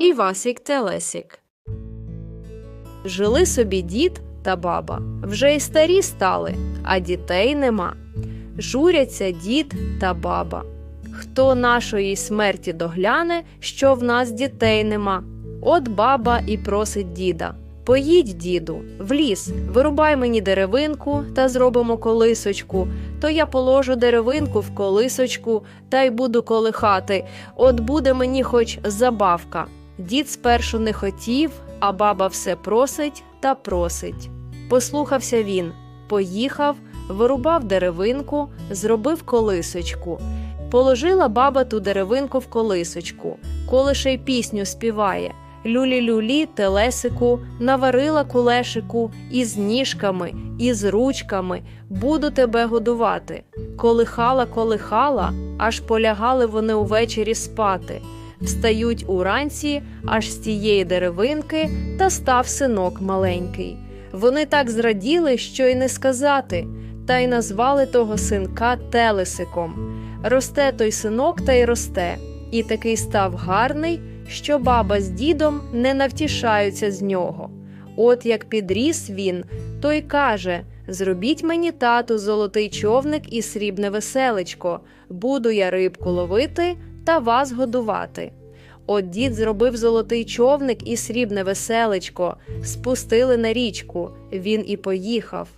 Івасик Телесик. Жили собі дід та баба. Вже й старі стали, а дітей нема. Журяться дід та баба. Хто нашої смерті догляне, що в нас дітей нема? От баба і просить діда. Поїдь, діду, в ліс, вирубай мені деревинку та зробимо колисочку. То я положу деревинку в колисочку та й буду колихати. От буде мені хоч забавка. Дід спершу не хотів, а баба все просить та просить. Послухався він, поїхав, вирубав деревинку, зробив колисочку. Положила баба ту деревинку в колисочку, колише й пісню співає. Люлі-люлі, телесику, наварила кулешику із ніжками, із ручками, буду тебе годувати. Колихала, колихала, аж полягали вони увечері спати. Встають уранці, аж з тієї деревинки, та став синок маленький. Вони так зраділи, що й не сказати, та й назвали того синка Телесиком. Росте той синок та й росте, і такий став гарний, що баба з дідом не навтішаються з нього. От як підріс він, то й каже Зробіть мені тату золотий човник і срібне веселечко, буду я рибку ловити та вас годувати. От дід зробив золотий човник і срібне веселечко, спустили на річку, він і поїхав.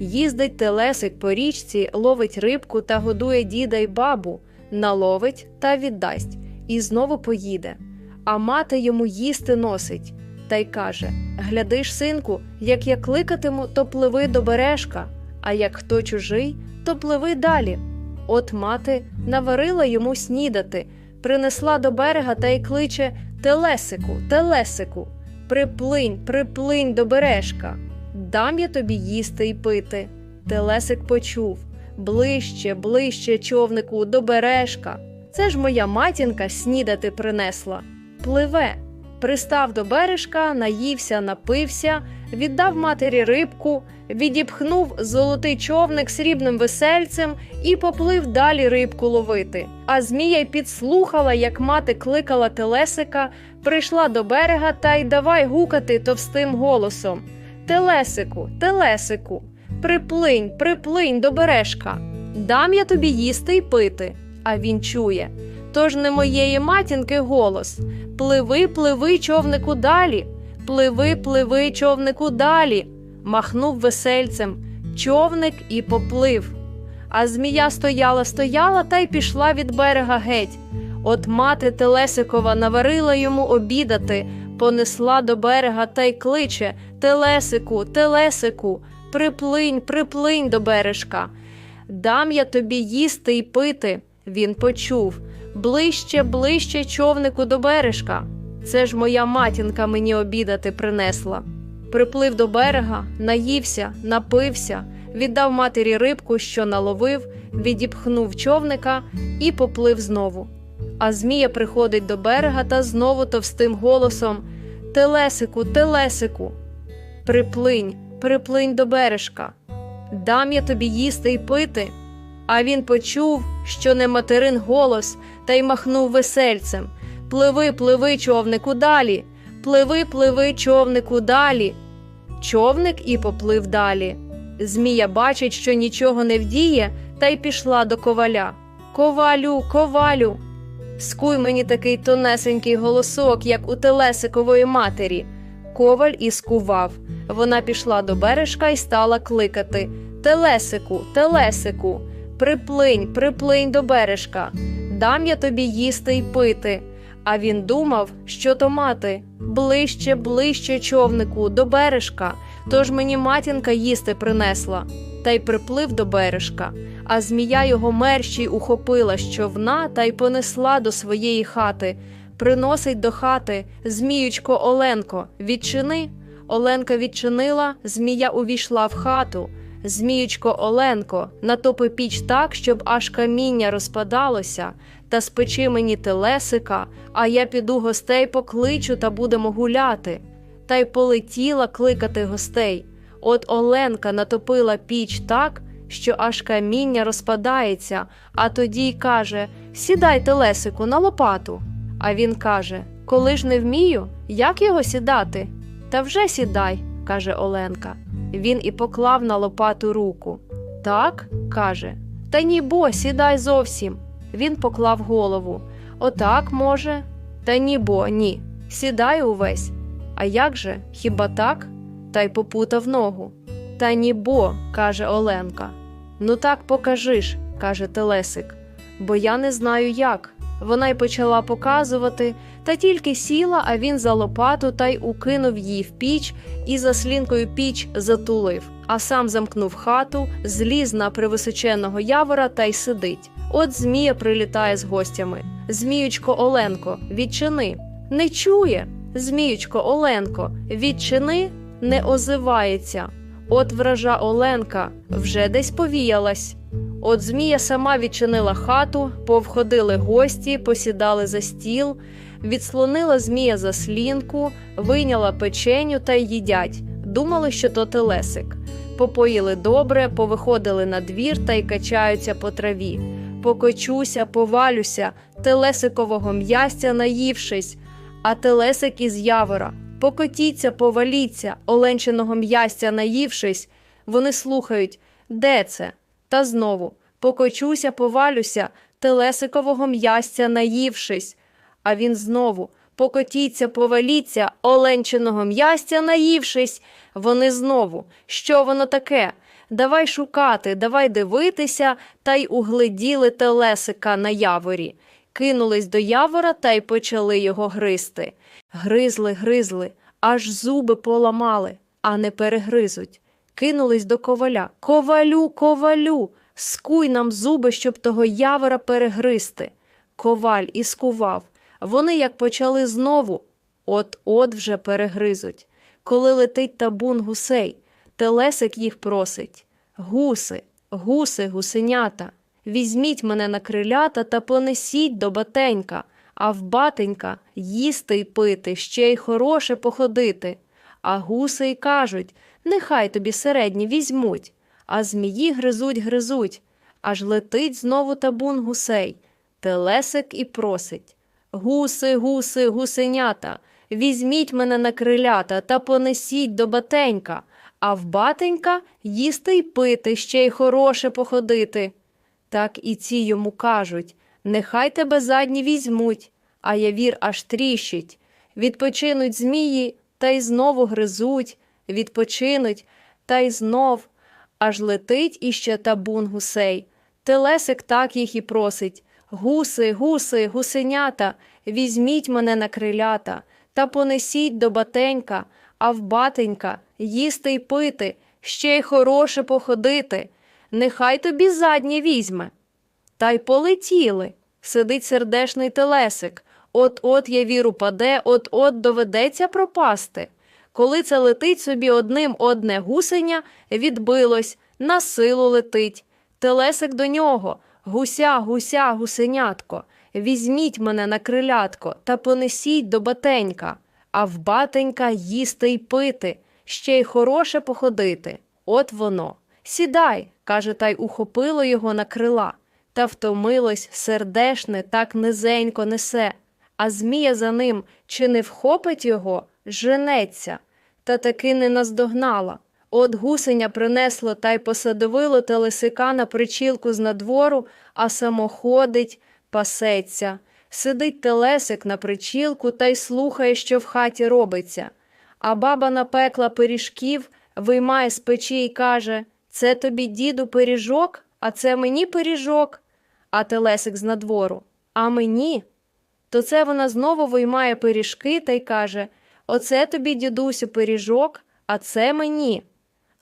Їздить телесик по річці, ловить рибку та годує діда й бабу, наловить та віддасть, і знову поїде. А мати йому їсти носить, та й каже Глядиш, синку, як я кликатиму, то пливи до бережка, а як хто чужий, то пливи далі. От мати наварила йому снідати, принесла до берега та й кличе Телесику, Телесику, приплинь, приплинь до бережка. Дам я тобі їсти й пити. Телесик почув ближче, ближче, човнику, до бережка. Це ж моя матінка снідати принесла. Пливе. Пристав до бережка, наївся, напився, віддав матері рибку, відіпхнув золотий човник срібним весельцем і поплив далі рибку ловити. А змія й підслухала, як мати кликала телесика, прийшла до берега та й давай гукати товстим голосом. Телесику, телесику, приплинь, приплинь до бережка. Дам я тобі їсти й пити. А він чує. Тож не моєї матінки голос. Пливи, пливи, човнику далі. Пливи, пливи, човнику далі. Махнув весельцем. Човник і поплив. А змія стояла, стояла та й пішла від берега геть. От мати Телесикова наварила йому обідати, понесла до берега та й кличе Телесику, Телесику, приплинь, приплинь до бережка. Дам я тобі їсти й пити. Він почув ближче, ближче човнику до бережка. Це ж моя матінка мені обідати принесла. Приплив до берега, наївся, напився, віддав матері рибку, що наловив, відіпхнув човника і поплив знову. А Змія приходить до берега та знову товстим голосом Телесику, Телесику, приплинь, приплинь до бережка. Дам я тобі їсти й пити. А він почув, що не материн голос, та й махнув весельцем Пливи, пливи, човнику далі, пливи, пливи, човнику далі. Човник і поплив далі. Змія бачить, що нічого не вдіє, та й пішла до коваля. Ковалю, ковалю. Скуй мені такий тонесенький голосок, як у телесикової матері. Коваль і скував. Вона пішла до бережка і стала кликати Телесику, Телесику, приплинь, приплинь до бережка, дам я тобі їсти й пити. А він думав, що то мати ближче, ближче човнику, до бережка, тож мені матінка їсти принесла, та й приплив до бережка, а змія його мерщій ухопила з човна та й понесла до своєї хати. Приносить до хати Зміючко Оленко, відчини. Оленка відчинила, змія увійшла в хату. Зміючко Оленко, натопи піч так, щоб аж каміння розпадалося, та спечи мені телесика, а я піду гостей покличу та будемо гуляти. Та й полетіла кликати гостей. От Оленка натопила піч так, що аж каміння розпадається, а тоді й каже Сідай телесику на лопату. А він каже Коли ж не вмію, як його сідати? Та вже сідай, каже Оленка. Він і поклав на лопату руку. Так, каже. Та ні, бо, сідай зовсім. Він поклав голову. Отак, може? Та ні, бо, ні. Сідай увесь. А як же, хіба так? Та й попутав ногу. Та ні, бо, каже Оленка. Ну так покажи ж, каже Телесик, бо я не знаю як. Вона й почала показувати, та тільки сіла, а він за лопату та й укинув її в піч і за слінкою піч затулив, а сам замкнув хату, зліз на привисоченого явора та й сидить. От Змія прилітає з гостями. Зміючко Оленко, відчини. Не чує. Зміючко Оленко, відчини, не озивається. От вража Оленка вже десь повіялась. От Змія сама відчинила хату, повходили гості, посідали за стіл, відслонила Змія за слінку, вийняла печеню та й їдять. Думали, що то телесик. Попоїли добре, повиходили на двір та й качаються по траві. Покочуся, повалюся, телесикового м'ястя наївшись, а телесик із явора. Покотіться, поваліться, оленчиного м'ястя наївшись. Вони слухають, де це? Та знову покочуся, повалюся, телесикового м'ястя наївшись. А він знову покотіться, поваліться, оленчиного м'ястя наївшись. Вони знову. Що воно таке? Давай шукати, давай дивитися, та й угледіли телесика на яворі. Кинулись до явора та й почали його гризти. Гризли, гризли, аж зуби поламали, а не перегризуть. Кинулись до коваля. Ковалю, ковалю, скуй нам зуби, щоб того явора перегризти. Коваль і скував. Вони як почали знову, от-от вже перегризуть. Коли летить табун гусей, телесик їх просить. Гуси, гуси, гусенята, візьміть мене на крилята та понесіть до батенька, а в батенька їсти й пити, ще й хороше походити. А гуси й кажуть нехай тобі середні візьмуть, а змії гризуть, гризуть, аж летить знову табун гусей. Телесик і просить Гуси, гуси, гусенята, візьміть мене на крилята та понесіть до батенька, а в батенька їсти й пити, ще й хороше походити. Так і ці йому кажуть нехай тебе задні візьмуть, а явір аж тріщить. Відпочинуть змії та й знову гризуть, відпочинуть та й знов, аж летить іще табун гусей. Телесик так їх і просить Гуси, гуси, гусенята, візьміть мене на крилята та понесіть до батенька, а в батенька їсти й пити, ще й хороше походити. Нехай тобі заднє візьме. Та й полетіли. Сидить сердешний телесик. От-от я віру паде, от-от доведеться пропасти. Коли це летить собі одним одне гусеня, відбилось, на силу летить. Телесик до нього. Гуся, гуся, гусенятко, візьміть мене на крилятко та понесіть до батенька, а в батенька їсти й пити, ще й хороше походити. От воно. Сідай, каже, та й ухопило його на крила, та втомилось сердешне, так низенько несе. А Змія за ним чи не вхопить його, женеться, та таки не наздогнала. От гусеня принесло та й посадовило телесика на причілку з надвору, а само ходить, пасеться. Сидить телесик на причілку та й слухає, що в хаті робиться. А баба напекла пиріжків, виймає з печі і каже Це тобі, діду, пиріжок, а це мені пиріжок. А телесик з надвору. А мені? То це вона знову виймає пиріжки та й каже Оце тобі, дідусю, пиріжок, а це мені.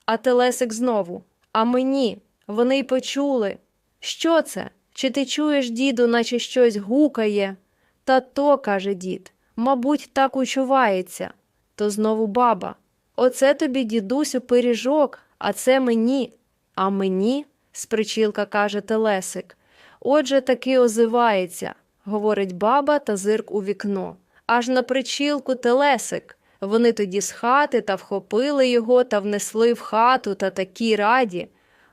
А Телесик знову. А мені. Вони й почули. Що це? Чи ти чуєш, діду, наче щось гукає? Та то, каже дід, мабуть, так учувається. То знову баба. Оце тобі, дідусю, пиріжок, а це мені. А мені? спричілка каже Телесик. Отже, таки озивається, говорить баба та зирк у вікно. Аж на причілку телесик. Вони тоді з хати та вхопили його та внесли в хату та такі раді.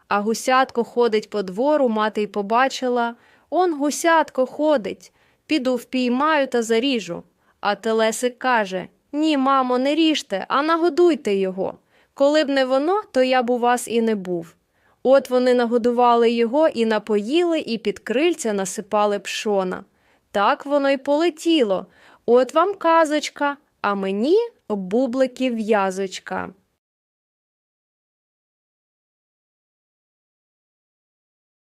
А гусятко ходить по двору, мати й побачила он гусятко ходить. Піду впіймаю та заріжу. А Телесик каже Ні, мамо, не ріжте, а нагодуйте його. Коли б не воно, то я б у вас і не був. От вони нагодували його і напоїли, і під крильця насипали пшона. Так воно й полетіло. От вам казочка, а мені бубликів в'язочка.